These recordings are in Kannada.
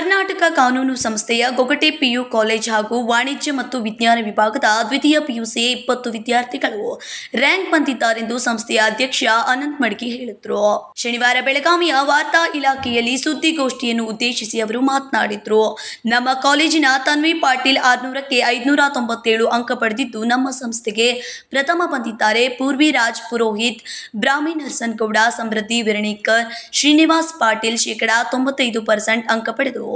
ಕರ್ನಾಟಕ ಕಾನೂನು ಸಂಸ್ಥೆಯ ಗೊಗಟೆ ಪಿಯು ಕಾಲೇಜ್ ಹಾಗೂ ವಾಣಿಜ್ಯ ಮತ್ತು ವಿಜ್ಞಾನ ವಿಭಾಗದ ದ್ವಿತೀಯ ಪಿಯುಸಿ ಇಪ್ಪತ್ತು ವಿದ್ಯಾರ್ಥಿಗಳು ರ್ಯಾಂಕ್ ಬಂದಿದ್ದಾರೆಂದು ಸಂಸ್ಥೆಯ ಅಧ್ಯಕ್ಷ ಅನಂತ್ ಮಡ್ಗಿ ಹೇಳಿದ್ರು. ಶನಿವಾರ ಬೆಳಗಾವಿಯ ವಾರ್ತಾ ಇಲಾಖೆಯಲ್ಲಿ ಸುದ್ದಿಗೋಷ್ಠಿಯನ್ನು ಉದ್ದೇಶಿಸಿ ಅವರು ಮಾತನಾಡಿದ್ರು. ನಮ್ಮ ಕಾಲೇಜಿನ ತನ್ವಿ ಪಾಟೀಲ್ ಆರ್ನೂರಕ್ಕೆ ಐದುನೂರ ತೊಂಬತ್ತೇಳು ಅಂಕ ಪಡೆದಿದ್ದು ನಮ್ಮ ಸಂಸ್ಥೆಗೆ ಪ್ರಥಮ ಬಂದಿದ್ದಾರೆ. ಪೂರ್ವಿ ರಾಜ್ ಪುರೋಹಿತ್, ಬ್ರಾಹ್ಮಿ ನರ್ಸನ್ಗೌಡ ಸಮೃದ್ಧಿ ವಿರಣೇಕರ್, ಶ್ರೀನಿವಾಸ್ ಪಾಟೀಲ್ ಶೇಕಡಾ ತೊಂಬತ್ತೈದು ಪರ್ಸೆಂಟ್ ಅಂಕ ಪಡೆದು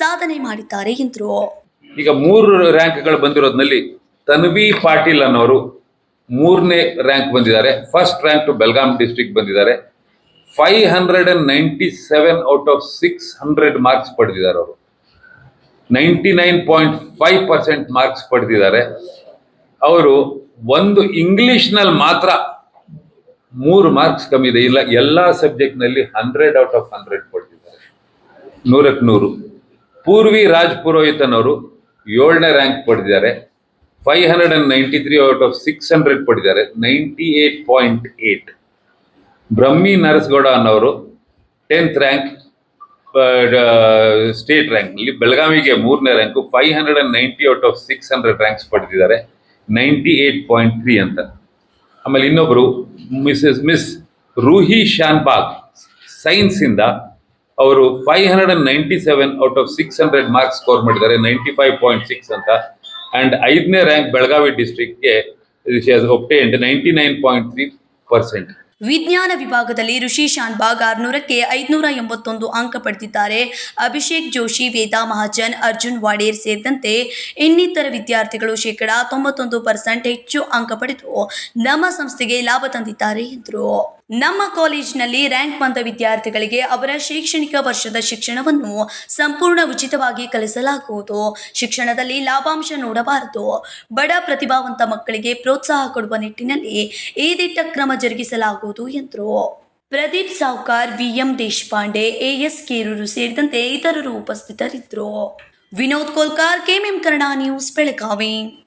ಸಾಧನೆ ಮಾಡಿದ್ದಾರೆ ಎಂದರು. ಈಗ ಮೂರು ರ್ಯಾಂಕ್ಗಳು ಬಂದಿರೋದ್ನಲ್ಲಿ ತನ್ವಿ ಪಾಟೀಲ್ ಅನ್ನೋರು ಮೂರನೇ ರ್ಯಾಂಕ್ ಬಂದಿದ್ದಾರೆ. First rank to Belgaum district ಬಂದಿದ್ದಾರೆ. Five hundred and ninety seven out of six hundred marks ಪಡೆದಿದ್ದಾರೆ ಅವರು. Ninety nine point five percent marks ಪಡೆದಿದ್ದಾರೆ. ಅವರು ಒಂದು ಇಂಗ್ಲಿಷ್ನಲ್ಲಿ ಮಾತ್ರ ಮೂರು ಮಾರ್ಕ್ಸ್ ಕಮ್ಮಿ ಇದೆ. ಇಲ್ಲ, ಎಲ್ಲ ಸಬ್ಜೆಕ್ಟ್ನಲ್ಲಿ ಹಂಡ್ರೆಡ್ ಔಟ್ ಆಫ್ ಹಂಡ್ರೆಡ್ ನೂರಕ್ಕೆ ನೂರು. ಪೂರ್ವಿ ರಾಜ್ ಪುರೋಹಿತನವರು ಏಳನೇ ರ್ಯಾಂಕ್ ಪಡೆದಿದ್ದಾರೆ. Five hundred and ninety three out of six hundred ಪಡೆದಿದ್ದಾರೆ. Ninety eight point eight Brahmi Narasagouda ಅನ್ನೋರು ಟೆಂತ್ ರ್ಯಾಂಕ್ ಸ್ಟೇಟ್ ರ್ಯಾಂಕ್ನಲ್ಲಿ ಬೆಳಗಾವಿಗೆ ಮೂರನೇ rank five hundred and ninety out of six hundred ranks ಪಡೆದಿದ್ದಾರೆ. ನೈಂಟಿ ಏಟ್ ಪಾಯಿಂಟ್ ತ್ರೀ ಅಂತ. ಆಮೇಲೆ ಇನ್ನೊಬ್ಬರು ಮಿಸಸ್ ಮಿಸ್ ರೂಹಿ ಶಾನ್ಬಾಗ್ ಸೈನ್ಸಿಂದ ಅವರು five hundred and ninety seven out of six hundred marks score ಮಾಡಿದ್ದಾರೆ ನೈಂಟಿ ಫೈವ್ ಪಾಯಿಂಟ್ ಸಿಕ್ಸ್ ಅಂತ. ಅಂಡ್ ಐದನೇ rank Belagavi ಡಿಸ್ಟ್ರಿಕ್ಟ್ಗೆ obtained ninety nine point three percent ವಿಜ್ಞಾನ ವಿಭಾಗದಲ್ಲಿ ಋಷಿ ಶಾನ್ಬಾಗ್ ಆರ್ನೂರಕ್ಕೆ ಐದುನೂರ ಎಂಬತ್ತೊಂದು ಅಂಕ ಪಡೆದಿದ್ದಾರೆ ಅಭಿಷೇಕ್ ಜೋಶಿ, ವೇದಾ ಮಹಾಜನ್, ಅರ್ಜುನ್ ವಾಡೇರ್ ಸೇರಿದಂತೆ ಇನ್ನಿತರ ವಿದ್ಯಾರ್ಥಿಗಳು ಶೇಕಡಾ ತೊಂಬತ್ತೊಂದು ಪರ್ಸೆಂಟ್ ಹೆಚ್ಚು ಅಂಕ ಪಡೆದು ನಮ್ಮ ಸಂಸ್ಥೆಗೆ ಲಾಭ ತಂದಿದ್ದಾರೆ ಎಂದರು. ನಮ್ಮ ಕಾಲೇಜಿನಲ್ಲಿ ರ್ಯಾಂಕ್ ಬಂದ ವಿದ್ಯಾರ್ಥಿಗಳಿಗೆ ಅವರ ಶೈಕ್ಷಣಿಕ ವರ್ಷದ ಶಿಕ್ಷಣವನ್ನು ಸಂಪೂರ್ಣ ಉಚಿತವಾಗಿ ಕಲಿಸಲಾಗುವುದು. ಶಿಕ್ಷಣದಲ್ಲಿ ಲಾಭಾಂಶ ನೋಡಬಾರದು. ಬಡ ಪ್ರತಿಭಾವಂತ ಮಕ್ಕಳಿಗೆ ಪ್ರೋತ್ಸಾಹ ಕೊಡುವ ನಿಟ್ಟಿನಲ್ಲಿ ಈ ದಿಟ್ಟ ಕ್ರಮ ಜರುಗಿಸಲಾಗುವುದು ಎಂದರು. Pradeep Savkar, V M Deshpande, A S Keruru ಸೇರಿದಂತೆ ಇತರರು ಉಪಸ್ಥಿತರಿದ್ದರು. Vinod Kolkar, KMM Kannada news, Belagavi.